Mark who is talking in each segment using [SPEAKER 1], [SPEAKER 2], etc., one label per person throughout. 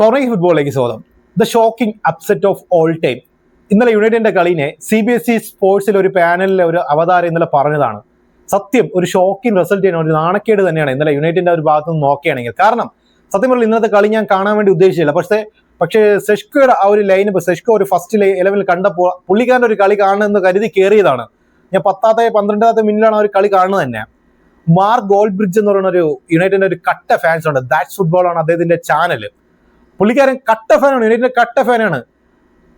[SPEAKER 1] കൊറേ ഫുട്ബോളിലേക്ക് സ്വാഗതം. The shocking upset of all time ഇന്നലെ യുണൈറ്റഡിന്റെ കളിനെ സി ബി എസ് ഇ സ്പോർട്സിൽ ഒരു പാനലിലെ ഒരു അവതാരം ഇന്നലെ പറഞ്ഞതാണ്. സത്യം ഒരു ഷോക്കിംഗ് റിസൾട്ട് ചെയ്യുന്ന ഒരു നാണക്കേട് തന്നെയാണ് ഇന്നലെ യുണൈറ്റഡിന്റെ ഒരു ഭാഗത്ത് നിന്ന് നോക്കുകയാണെങ്കിൽ. കാരണം സത്യം പറഞ്ഞാൽ ഇന്നത്തെ കളി ഞാൻ കാണാൻ വേണ്ടി ഉദ്ദേശിച്ചില്ല. പക്ഷേ പക്ഷേ സെഷ്കോയുടെ ആ ഒരു ലൈനപ്പ് സെഷ്കോ ഒരു ഫസ്റ്റ് ഇലവനിൽ കണ്ടപ്പോൾ പുള്ളിക്കാരന്റെ ഒരു കളി കാണണമെന്ന് കരുതി കയറിയതാണ് ഞാൻ പത്താമത്തെ പന്ത്രണ്ടാമത്തെ മിനിറ്റിലാണ് ആ ഒരു കളി കാണുന്നത് തന്നെ. മാർക്ക് ഗോൾഡ് ബ്രിഡ്ജ് എന്ന് പറയുന്ന ഒരു യുണൈറ്റഡിന്റെ ഒരു കട്ട ഫാൻസ് ഉണ്ട്. ദാറ്റ്സ് ഫുട്ബോളാണ് അദ്ദേഹത്തിന്റെ ചാനൽ പുള്ളിക്കാരൻ കട്ട ഫാനാണ് യുണൈറ്റഡിന്റെ കട്ട ഫാനാണ്.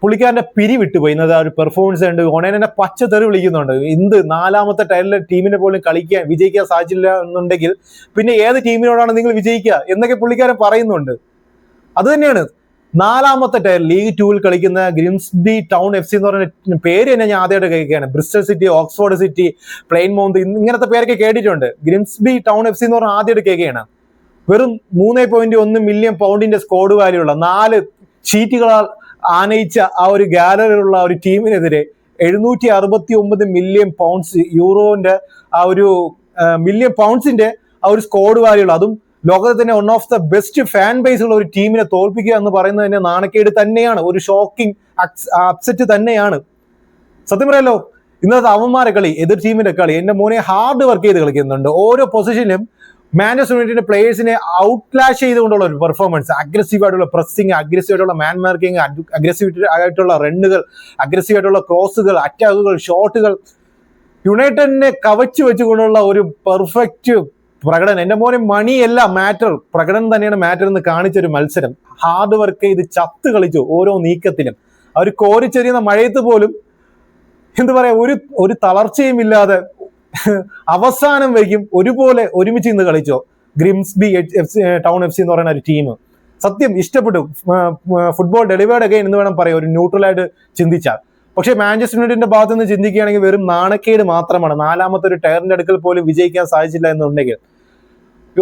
[SPEAKER 1] പുള്ളിക്കാരന്റെ പിരി വിട്ടുപോയി ഇന്നത്തെ ആ ഒരു പെർഫോമൻസ് ഉണ്ട്. ഒണേനെ പച്ച തെറി വിളിക്കുന്നുണ്ട്. എന്ത് നാലാമത്തെ ടൈലിലെ ടീമിനെ പോലും കളിക്കാൻ വിജയിക്കാൻ സാധിച്ചില്ല എന്നുണ്ടെങ്കിൽ പിന്നെ ഏത് ടീമിനോടാണ് നിങ്ങൾ വിജയിക്കുക എന്നൊക്കെ പുള്ളിക്കാരൻ പറയുന്നുണ്ട്. അത് തന്നെയാണ്. നാലാമത്തെ ടയർ ലീഗ് ടൂവിൽ കളിക്കുന്ന ഗ്രിംസ്ബി ടൗൺ എഫ് സി എന്ന് പറയുന്ന പേര് തന്നെ ഞാൻ ആദ്യമായിട്ട് കേൾക്കുകയാണ്. Bristol City Oxford City Plymouth ഇങ്ങനത്തെ പേരൊക്കെ കേട്ടിട്ടുണ്ട്. ഗ്രിംസ്ബി ടൗൺ എഫ് സി എന്ന് പറഞ്ഞാൽ ആദ്യമായിട്ട് കേൾക്കുകയാണ്. വെറും മൂന്ന് പോയിന്റ് ഒന്ന് മില്യൺ പൗണ്ടിന്റെ സ്കോഡ് വാല്യുള്ള നാല് ഷീറ്റുകളാൽ ആനയിച്ച ആ ഒരു ഗാലറിയിലുള്ള ഒരു ടീമിനെതിരെ എഴുന്നൂറ്റി അറുപത്തി ഒമ്പത് മില്യൺ പൗണ്ട്സ് യൂറോന്റെ ആ ഒരു മില്യൺ പൗണ്ട്സിന്റെ ആ ഒരു സ്കോഡ് വാല്യുള്ള അതും ലോകത്തെ തന്നെ one of the best fan base ഉള്ള ഒരു ടീമിനെ തോൽപ്പിക്കുക എന്ന് പറയുന്നത് തന്നെ നാണക്കേട് തന്നെയാണ്. ഒരു ഷോക്കിംഗ് അപ്സെറ്റ് തന്നെയാണ്. സത്യം പറയാലോ ഇന്നത്തെ അവന്മാരെ കളി എതിർ ടീമിന്റെ കളി എന്റെ മോനെ ഹാർഡ് വർക്ക് ചെയ്ത് കളിക്കുന്നുണ്ട്. ഓരോ പൊസിഷനിലും മാഞ്ചസ്റ്റർ യുണൈറ്റഡിന്റെ പ്ലേയേഴ്സിനെ ഔട്ട്ലാഷ് ചെയ്തുകൊണ്ടുള്ള ഒരു പെർഫോമൻസ് അഗ്രസീവ് ആയിട്ടുള്ള പ്രസ്സിങ് അഗ്രസീവ് ആയിട്ടുള്ള മാൻ മാർക്കിംഗ് അഗ്രസീവ് ആയിട്ടുള്ള റണ്ണുകൾ അഗ്രസീവ് ആയിട്ടുള്ള ക്രോസുകൾ അറ്റാക്കുകൾ ഷോട്ടുകൾ യുണൈറ്റഡിനെ കവച്ചു വെച്ചുകൊണ്ടുള്ള ഒരു പെർഫെക്റ്റ് പ്രകടനം. എന്റെ മോനെ മണിയല്ല മാറ്റർ പ്രകടനം തന്നെയാണ് മാറ്റർ എന്ന് കാണിച്ച ഒരു മത്സരം. ഹാർഡ് വർക്ക് ചെയ്ത് ചത്ത് കളിച്ചു ഓരോ നീക്കത്തിലും. അവർ കോരിച്ചെറിയുന്ന മഴയത്ത് പോലും എന്താ പറയാ ഒരു ഒരു തളർച്ചയും ഇല്ലാതെ അവസാനം വരിക്കും ഒരുപോലെ ഒരുമിച്ച് ഇന്ന് കളിച്ചോ. ഗ്രിംസ്ബി ടൗൺ എഫ് സി എന്ന് പറയുന്ന ഒരു ടീം സത്യം ഇഷ്ടപ്പെട്ടു. ഫുട്ബോൾ ഡെലിവേർഡ് അഗൈൻ എന്ന് വേണം പറയാം ഒരു ന്യൂട്രൽ ആയിട്ട് ചിന്തിച്ചാൽ. പക്ഷേ മാഞ്ചസ്റ്റർ യുണൈറ്റഡിന്റെ ഭാഗത്ത് നിന്ന് ചിന്തിക്കുകയാണെങ്കിൽ വെറും നാണക്കേട് മാത്രമാണ്. നാലാമത്തെ ഒരു ടയറിന്റെ അടുക്കൽ പോലും വിജയിക്കാൻ സാധിച്ചില്ല എന്നുണ്ടെങ്കിൽ.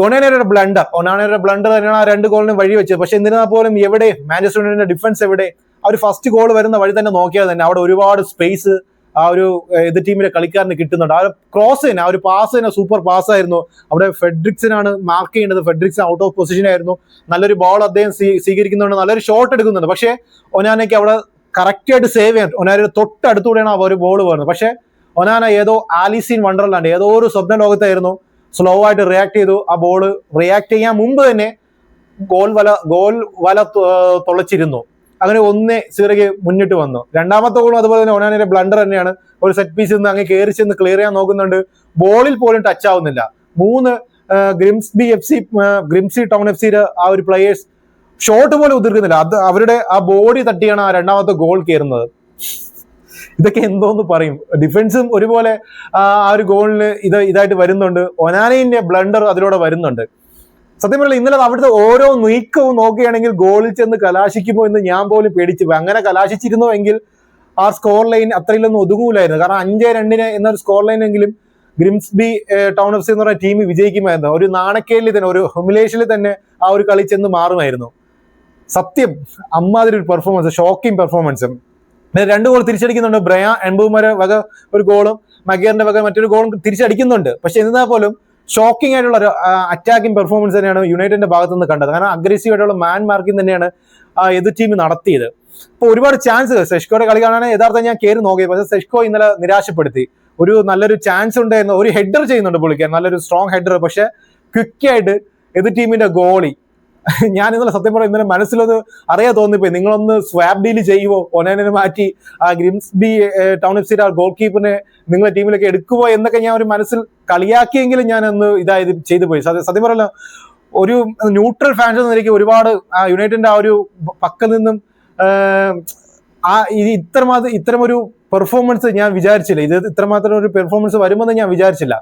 [SPEAKER 1] ഒനാനയുടെ ബ്ലണ്ടർ ഒനാനയുടെ ബ്ലണ്ടർ തന്നെയാണ് ആ രണ്ട് ഗോളിനും വഴി വെച്ചത്. പക്ഷെ എന്നിരുന്നാൽ പോലും എവിടെ? മാഞ്ചസ്റ്റർ യുണൈറ്റഡിന്റെ ഡിഫൻസ് എവിടെ? ആ ഒരു ഫസ്റ്റ് ഗോൾ വരുന്ന വഴി തന്നെ നോക്കിയാൽ തന്നെ അവിടെ ഒരുപാട് സ്പേസ് ആ ഒരു എതിർ ടീമിലെ കളിക്കാരന് കിട്ടുന്നുണ്ട്. ആ ഒരു ക്രോസ് തന്നെ ആ ഒരു പാസ് തന്നെ സൂപ്പർ പാസ് ആയിരുന്നു. അവിടെ ഫെഡ്രിക്സിനാണ് മാർക്ക് ചെയ്യേണ്ടത്. ഫെഡ്രിക്സ് ഔട്ട് ഓഫ് പൊസിഷൻ ആയിരുന്നു. നല്ലൊരു ബോൾ അദ്ദേഹം സ്വീകരിക്കുന്നുണ്ട്. നല്ലൊരു ഷോട്ട് എടുക്കുന്നുണ്ട്. പക്ഷേ ഒനാനയ്ക്ക് അവിടെ കറക്റ്റ് ആയിട്ട് സേവ് ചെയ്യാൻ ഒനാനയുടെ തൊട്ടടുത്തൂടെയാണ് ആ ഒരു ബോൾ വരുന്നത്. പക്ഷേ ഒനാന ഏതോ ആലിസീൻ വണ്ടർലാൻഡ് ഏതോ ഒരു സ്വപ്ന ലോകത്തായിരുന്നു. സ്ലോ ആയിട്ട് റിയാക്ട് ചെയ്തു. ആ ബോൾ റിയാക്ട് ചെയ്യാൻ മുമ്പ് തന്നെ ഗോൾ വല ഗോൾ വല തുളച്ചിരുന്നു. അങ്ങനെ ഒന്നേ സീറയ്ക്ക് മുന്നിട്ട് വന്നു. രണ്ടാമത്തെ ഗോളും അതുപോലെ തന്നെ ഒനാനിന്റെ ബ്ലണ്ടർ തന്നെയാണ്. ഒരു സെറ്റ് പീസ് നിന്ന് അങ്ങ് കയറി ചെന്ന് ക്ലിയർ ചെയ്യാൻ നോക്കുന്നുണ്ട്. ബോളിൽ പോലും ടച്ച് ആവുന്നില്ല. മൂന്ന് Grimsby F C Grimsby Town F സിയുടെ ആ ഒരു പ്ലേയേഴ്സ് ഷോട്ട് പോലും ഉതിർക്കുന്നില്ല. അത് അവരുടെ ആ ബോഡി തട്ടിയാണ് ആ രണ്ടാമത്തെ ഗോൾ കയറുന്നത് ഇതൊക്കെ എന്തോന്ന് പറയും? ഡിഫൻസും ഒരുപോലെ ആ ഒരു ഗോളിന് ഇത് ഇതായിട്ട് വരുന്നുണ്ട്. ഒനാനയിന്റെ ബ്ലണ്ടർ അതിലൂടെ വരുന്നുണ്ട്. സത്യം പറഞ്ഞാൽ ഇന്നലെ അവിടുത്തെ ഓരോ നീക്കവും നോക്കുകയാണെങ്കിൽ ഗോളിൽ ചെന്ന് കലാശിക്കുമോ എന്ന് ഞാൻ പോലും പേടിച്ചു അങ്ങനെ കലാശിച്ചിരുന്നോ എങ്കിൽ ആ സ്കോർ ലൈൻ അത്രയിലൊന്നും ഒതുങ്ങൂലായിരുന്നു. കാരണം അഞ്ച് രണ്ടിന് എന്നൊരു സ്കോർ ലൈൻ എങ്കിലും ഗ്രിംസ്ബി ടൗൺ എഫ് സി എന്ന് പറഞ്ഞ ടീം വിജയിക്കുമായിരുന്നു. ഒരു നാണക്കേലിൽ തന്നെ ഒരു ഹ്യൂമിലേഷനിൽ തന്നെ ആ ഒരു കളി ചെന്ന് മാറുമായിരുന്നു. സത്യം അമ്മാതിരി ഒരു പെർഫോമൻസ് ഷോക്കിംഗ് പെർഫോമൻസും പിന്നെ രണ്ട് ഗോൾ തിരിച്ചടിക്കുന്നുണ്ട്. ബ്രയ എൺപതുമാരെ വക ഒരു ഗോളും മഗേറിന്റെ വക മറ്റൊരു ഗോളും തിരിച്ചടിക്കുന്നുണ്ട്. പക്ഷെ എന്നാൽ പോലും ഷോക്കിംഗ് ആയിട്ടുള്ള ഒരു അറ്റാക്കിംഗ് പെർഫോമൻസ് തന്നെയാണ് യുണൈറ്റഡിന്റെ ഭാഗത്ത് നിന്ന് കണ്ടത്. കാരണം അഗ്രസീവ് ആയിട്ടുള്ള മാൻ മാർക്കിംഗ് തന്നെയാണ് എതിർ ടീം നടത്തിയത്. അപ്പൊ ഒരുപാട് ചാൻസ് സെഷ്കോയുടെ കളി കാണാൻ യഥാർത്ഥം ഞാൻ കയറി നോക്കി. പക്ഷേ സെഷ്കോ ഇന്നലെ നിരാശപ്പെടുത്തി. ഒരു നല്ലൊരു ചാൻസ് ഉണ്ട് എന്ന് ഒരു ഹെഡർ ചെയ്യുന്നുണ്ട് പുള്ളിക്കാൻ നല്ലൊരു സ്ട്രോങ് ഹെഡർ പക്ഷെ ക്വിക്കായിട്ട് എതിർ ടീമിന്റെ ഗോളി ഞാൻ ഇന്നലെ സത്യം പറയാം ഇന്നലെ മനസ്സിലൊന്ന് അറിയാൻ തോന്നിപ്പോയി. നിങ്ങളൊന്ന് സ്വാപ് ഡീൽ ചെയ്യുവോ? ഒനേനെ മാറ്റി ആ ഗ്രിംസ്ബി ടൗൺ എഫ് സിയുടെ ഗോൾ കീപ്പറിനെ നിങ്ങളെ ടീമിലേക്ക് എടുക്കുവോ എന്നൊക്കെ ഞാൻ ഒരു മനസ്സിൽ കളിയാക്കിയെങ്കിലും ഞാൻ ഒന്ന് ഇതായത് ചെയ്തു പോയി സത്യം പറയല്ലോ ഒരു ന്യൂട്രൽ ഫാൻസ് എന്ന നിലയ്ക്ക് ഒരുപാട് ആ യുണൈറ്റഡിന്റെ ആ ഒരു പക്കൽ നിന്നും ആ ഇത് ഇത്രമാത്രം ഇത്തരം ഒരു പെർഫോമൻസ് ഞാൻ വിചാരിച്ചില്ല. ഇത് ഇത്രമാത്രം ഒരു പെർഫോമൻസ് വരുമെന്ന് ഞാൻ വിചാരിച്ചില്ല.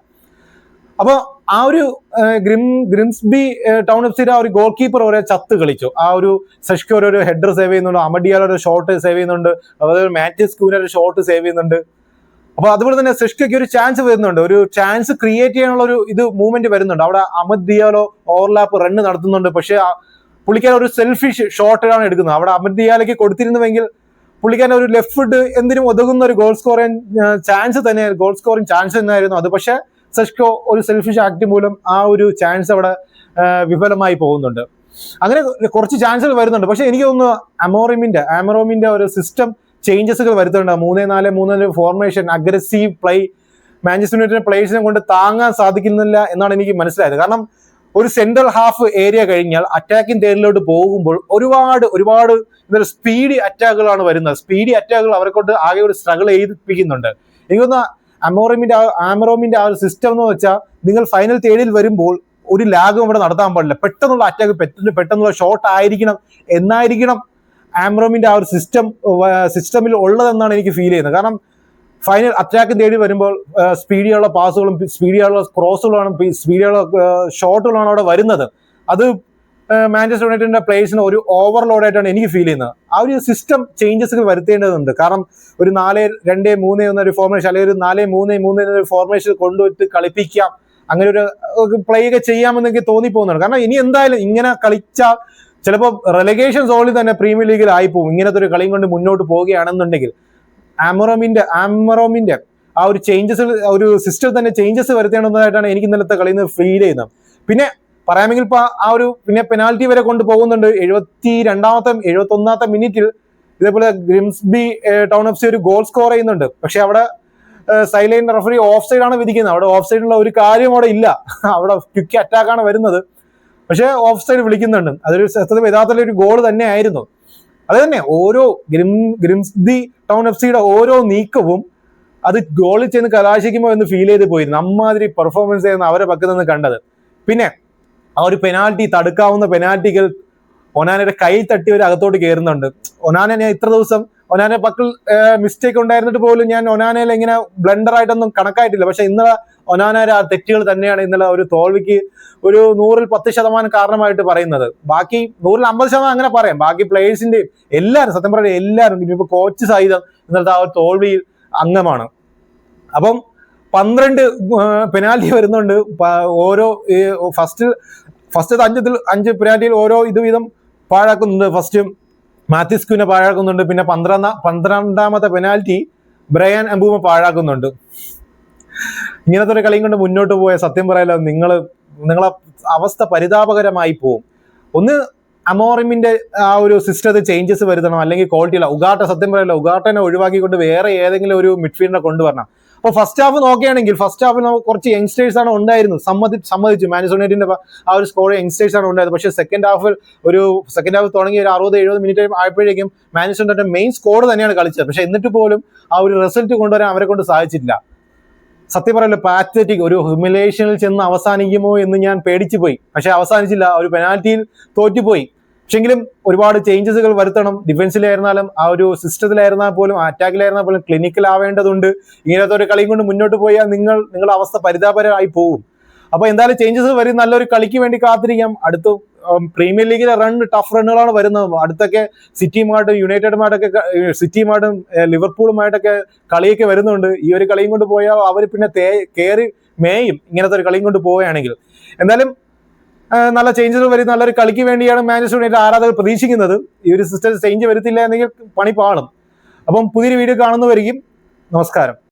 [SPEAKER 1] അപ്പോൾ ആ ഒരു ഗ്രിം ഗ്രിംസ്ബി ടൗൺ എഫ് സിയുടെ ആ ഒരു ഗോൾ കീപ്പർ ഒരേ ചത്ത് കളിച്ചു. ആ ഒരു സെഷ്കി ഒരു ഹെഡർ സേവ് ചെയ്യുന്നുണ്ട് അമഡിയാൽ ഒരു ഷോട്ട് സേവ് ചെയ്യുന്നുണ്ട് അതുപോലെ മാറ്റിസ് ക്യൂന ഒരു ഷോട്ട് സേവ് ചെയ്യുന്നുണ്ട്. അപ്പൊ അതുപോലെ തന്നെ സൃഷ്ടിക്ക് ഒരു ചാൻസ് വരുന്നുണ്ട്. ഒരു ചാൻസ് ക്രിയേറ്റ് ചെയ്യാനുള്ള ഒരു ഇത് മൂവ്മെന്റ് വരുന്നുണ്ട്. അവിടെ അമിത് ദിയാലോ ഓവർലാപ്പ് റണ്ണ് നടത്തുന്നുണ്ട്. പക്ഷേ പുള്ളിക്കാൻ ഒരു സെൽഫിഷ് ഷോട്ടാണ് എടുക്കുന്നത്. അവിടെ അമിത് ദിയാലയ്ക്ക് കൊടുത്തിരുന്നുവെങ്കിൽ പുള്ളിക്കാൻ ഒരു ലെഫ്റ്റ് എന്തിനും ഒതുങ്ങുന്ന ഒരു ഗോൾ സ്കോറിങ് ചാൻസ് തന്നെ ഗോൾ സ്കോറിങ് ചാൻസ് തന്നെയായിരുന്നു അത്. പക്ഷേ സെഷ്കോ ഒരു സെൽഫിഷ് ആക്ട് മൂലം ആ ഒരു ചാൻസ് അവിടെ വിഫലമായി പോകുന്നുണ്ട്. അങ്ങനെ കുറച്ച് ചാൻസുകൾ വരുന്നുണ്ട്. പക്ഷെ എനിക്ക് തോന്നുന്നു അമോറിമിന്റെ ആമറോമിന്റെ ഒരു സിസ്റ്റം ചേഞ്ചസുകൾ വരുത്തുന്നുണ്ട്. മൂന്നേ നാല് മൂന്ന് formation aggressive play Manchester United പ്ലേയേഴ്സിനെ കൊണ്ട് താങ്ങാൻ സാധിക്കുന്നില്ല എന്നാണ് എനിക്ക് മനസ്സിലായത്. കാരണം ഒരു സെൻട്രൽ ഹാഫ് ഏരിയ കഴിഞ്ഞാൽ അറ്റാക്കിംഗ് തേരിലോട്ട് പോകുമ്പോൾ ഒരുപാട് ഒരുപാട് സ്പീഡി അറ്റാക്കുകളാണ് വരുന്നത്. സ്പീഡി അറ്റാക്കുകൾ അവരെ കൊണ്ട് ആകെ ഒരു സ്ട്രഗിൾ ചെയ്യിപ്പിക്കുന്നുണ്ട്. എനിക്കൊന്ന് അമോറമിന്റെ ആമറോമിന്റെ ആ ഒരു സിസ്റ്റം എന്ന് വെച്ചാൽ നിങ്ങൾ ഫൈനൽ തേഡിൽ വരുമ്പോൾ ഒരു ലാഗും ഇവിടെ നടത്താൻ പാടില്ല. പെട്ടെന്നുള്ള അറ്റാക്ക് പെട്ടെന്ന് പെട്ടെന്നുള്ള ഷോട്ട് ആയിരിക്കണം എന്നായിരിക്കണം ആംറോമിന്റെ ആ ഒരു സിസ്റ്റം സിസ്റ്റമിൽ ഉള്ളതെന്നാണ് എനിക്ക് ഫീൽ ചെയ്യുന്നത്. കാരണം ഫൈനൽ അറ്റാക്ക് തേടി വരുമ്പോൾ സ്പീഡിയുള്ള പാസുകളും സ്പീഡിയുള്ള ക്രോസുകളാണ് സ്പീഡിയുള്ള ഷോട്ടുകളാണ് അവിടെ വരുന്നത്. അത് മാഞ്ചസ്റ്റർ യുണൈറ്റഡിന്റെ പ്ലേയേഴ്സിന് ഒരു ഓവർലോഡ് ആയിട്ടാണ് എനിക്ക് ഫീൽ ചെയ്യുന്നത്. ആ ഒരു സിസ്റ്റം ചേഞ്ചസുകൾ വരുത്തേണ്ടതുണ്ട്. കാരണം ഒരു നാല് രണ്ട് മൂന്ന് എന്നൊരു ഫോർമേഷൻ അല്ലെങ്കിൽ ഒരു നാല് മൂന്ന് മൂന്ന് എന്നൊരു ഫോർമേഷൻ കൊണ്ടുപോയിട്ട് കളിപ്പിക്കാം. അങ്ങനെ ഒരു പ്ലേ ഒക്കെ ചെയ്യാമെന്നെനിക്ക് തോന്നിപ്പോകുന്നുണ്ട്. കാരണം ഇനി എന്തായാലും ഇങ്ങനെ കളിച്ച ചിലപ്പോൾ റെലഗേഷൻ സോണിൽ തന്നെ പ്രീമിയർ ലീഗിൽ ആയിപ്പോവും. ഇങ്ങനത്തെ ഒരു കളിയും കൊണ്ട് മുന്നോട്ട് പോവുകയാണെന്നുണ്ടെങ്കിൽ ആമറോമിന്റെ ആമറോമിന്റെ ആ ഒരു ചേഞ്ചസ് ഒരു സിസ്റ്റം തന്നെ ചേഞ്ചസ് വരുത്തേണ്ടതായിട്ടാണ് എനിക്ക് ഇന്നലത്തെ കളിയിൽ നിന്ന് ഫീൽ ചെയ്യുന്നത്. പിന്നെ പറയാമെങ്കിൽ ഇപ്പൊ ആ ഒരു പിന്നെ പെനാൽറ്റി വരെ കൊണ്ട് പോകുന്നുണ്ട്. എഴുപത്തി രണ്ടാമത്തെ എഴുപത്തി ഒന്നാമത്തെ മിനിറ്റിൽ ഇതേപോലെ ഗ്രിംസ്ബി ടൗൺ എഫ് സി ഒരു ഗോൾ സ്കോർ ചെയ്യുന്നുണ്ട്. പക്ഷെ അവിടെ സൈലൈൻ റഫറി ഓഫ് ആണ് വിധിക്കുന്നത്. അവിടെ ഓഫ് സൈഡിലുള്ള ഒരു കാര്യം അവിടെ ഇല്ല. അവിടെ ക്വിക്ക് അറ്റാക്കാണ് വരുന്നത്. പക്ഷേ ഓഫ് സൈഡ് വിളിക്കുന്നുണ്ട്. അതൊരു സത്യത്തിൽ യഥാർത്ഥത്തിൽ ഒരു ഗോൾ തന്നെ ആയിരുന്നു അത് തന്നെ ഓരോ ഗ്രിം ഗ്രിംസ്ബി ടൗൺ എഫ് സിയുടെ ഓരോ നീക്കവും അത് ഗോളിൽ ചെന്ന് കലാശിക്കുമോ എന്ന് ഫീൽ ചെയ്ത് പോയിരുന്നു. അമ്മാതിരി പെർഫോമൻസ് ചെയ്യുന്ന അവരെ പക്കത്ത് നിന്ന് കണ്ടത്. പിന്നെ ആ ഒരു പെനാൽറ്റി തടുക്കാവുന്ന പെനാൽറ്റികൾ ഒനാനയുടെ കൈ തട്ടി ഒരു അകത്തോട്ട് കയറുന്നുണ്ട് ഒനാന ഞാൻ ഇത്ര ദിവസം ഒനാനെ പക്കൽ മിസ്റ്റേക്ക് ഉണ്ടായിരുന്നിട്ട് പോലും ഞാൻ ഒനാനയിൽ ഇങ്ങനെ ബ്ലണ്ടർ ആയിട്ടൊന്നും കണക്കായിട്ടില്ല. പക്ഷെ ഇന്നലെ ഒനാനയുടെ ആ തെറ്റുകൾ തന്നെയാണ് ഇന്നലെ ഒരു തോൽവിക്ക് ഒരു നൂറിൽ പത്ത് ശതമാനം കാരണമായിട്ട് പറയുന്നത്. ബാക്കി നൂറിൽ അമ്പത് ശതമാനം അങ്ങനെ പറയാം. ബാക്കി പ്ലേയേഴ്സിന്റെയും എല്ലാവരും സത്യം പറയുന്നത് എല്ലാവരും ഇനിയിപ്പോ കോച്ച് സഹിതം ഇന്നലത്തെ ആ ഒരു തോൽവിയിൽ അംഗമാണ്. അപ്പം പന്ത്രണ്ട് പെനാൽറ്റി വരുന്നുണ്ട്. ഓരോ ഫസ്റ്റ് ഫസ്റ്റ് അഞ്ചത്തിൽ അഞ്ച് പെനാൽറ്റിയിൽ ഓരോ ഇത് വീതം പാഴാക്കുന്നുണ്ട്. ഫസ്റ്റ് മാത്യുസ്കുവിനെ പാഴാക്കുന്നുണ്ട്. പിന്നെ പന്ത്രണ്ടാം പന്ത്രണ്ടാമത്തെ പെനാൽറ്റി ബ്രയാൻ അമ്പൂമ പാഴാക്കുന്നുണ്ട്. ഇങ്ങനത്തെ ഒരു കളിയും കൊണ്ട് മുന്നോട്ട് പോയ സത്യം പറയാലോ നിങ്ങൾ നിങ്ങളെ അവസ്ഥ പരിതാപകരമായി പോവും. ഒന്ന് അമോറിമിന്റെ ആ ഒരു സിസ്റ്റത്തിൽ ചേഞ്ചസ് വരുത്തണം. അല്ലെങ്കിൽ ക്വാളിറ്റി ഇല്ല ഉഗാട്ട സത്യം പറയല്ലോ ഉഗാട്ടനെ ഒഴിവാക്കിക്കൊണ്ട് വേറെ ഏതെങ്കിലും ഒരു മിഡ്ഫീൽഡിനെ കൊണ്ടുവരണം. അപ്പോൾ ഫസ്റ്റ് ഹാഫ് നോക്കുകയാണെങ്കിൽ ഫസ്റ്റ് ഹാഫിൽ കുറച്ച് യങ്സ്റ്റേഴ്സ് ആണ് ഉണ്ടായിരുന്നു സമ്മതി സമ്മതിച്ചു. മാനേജ് യുണൈറ്റിന്റെ ആ ഒരു സ്കോർ യങ്സ്റ്റേഴ്സ് ആണ് ഉണ്ടായത് പക്ഷേ സെക്കൻഡ് ഹാഫിൽ ഒരു സെക്കൻഡ് ഹാഫ് തുടങ്ങി ഒരു അറുപത് എഴുപത് മിനിറ്റ് ആയപ്പോഴേക്കും മാനേജ് യുണൈറ്റഡ് മെയിൻ സ്കോർ തന്നെയാണ് കളിച്ചത്. പക്ഷേ എന്നിട്ട് പോലും ആ ഒരു റിസൾട്ട് കൊണ്ടുവരാൻ അവരെ കൊണ്ട് സാധിച്ചില്ല സത്യം പറയല്ലോ പാത്തറ്റിക് ഒരു ഹ്യൂമിലേഷനിൽ ചെന്ന് അവസാനിക്കുമോ എന്ന് ഞാൻ പേടിച്ചു പോയി പക്ഷെ അവസാനിച്ചില്ല. ഒരു പെനാൽറ്റിയിൽ തോറ്റുപോയി. പക്ഷെങ്കിലും ഒരുപാട് ചേഞ്ചസുകൾ വരുത്തണം. ഡിഫൻസിലായിരുന്നാലും ആ ഒരു സിസ്റ്റത്തിലായിരുന്നാൽ പോലും അറ്റാക്കിലായിരുന്നാൽ പോലും ക്ലിനിക്കൽ ആവേണ്ടതുണ്ട് ഇങ്ങനത്തെ ഒരു കളിയും കൊണ്ട് മുന്നോട്ട് പോയാൽ നിങ്ങൾ നിങ്ങളുടെ അവസ്ഥ പരിതാപകരമായി പോകും. അപ്പൊ എന്തായാലും ചേഞ്ചസ് വരും. നല്ലൊരു കളിക്ക് വേണ്ടി കാത്തിരിക്കാം. അടുത്ത പ്രീമിയർ ലീഗിലെ റൺ ടഫ് റണ്ണുകളാണ് വരുന്നത്. അടുത്തൊക്കെ സിറ്റിയുമായിട്ടും യുണൈറ്റഡുമായിട്ടൊക്കെ സിറ്റിയുമായിട്ടും ലിവർപൂളുമായിട്ടൊക്കെ കളിയൊക്കെ വരുന്നുണ്ട്. ഈ ഒരു കളിയും കൊണ്ട് പോയാൽ അവർ പിന്നെ കയറി മേയും ഇങ്ങനത്തെ ഒരു കളിയും കൊണ്ട് പോവുകയാണെങ്കിൽ. എന്തായാലും നല്ല ചേഞ്ചസ് വരും. നല്ലൊരു കളിക്ക് വേണ്ടിയാണ് മാനേജർ യുണൈറ്റഡ് ആരാധകർ പ്രതീക്ഷിക്കുന്നത്. ഈ ഒരു സിസ്റ്റം ചേഞ്ച് വരുത്തില്ല എന്നെങ്കിൽ പണി പാളും. അപ്പം പുതിയൊരു വീഡിയോ കാണുന്നവരിക്കും നമസ്കാരം.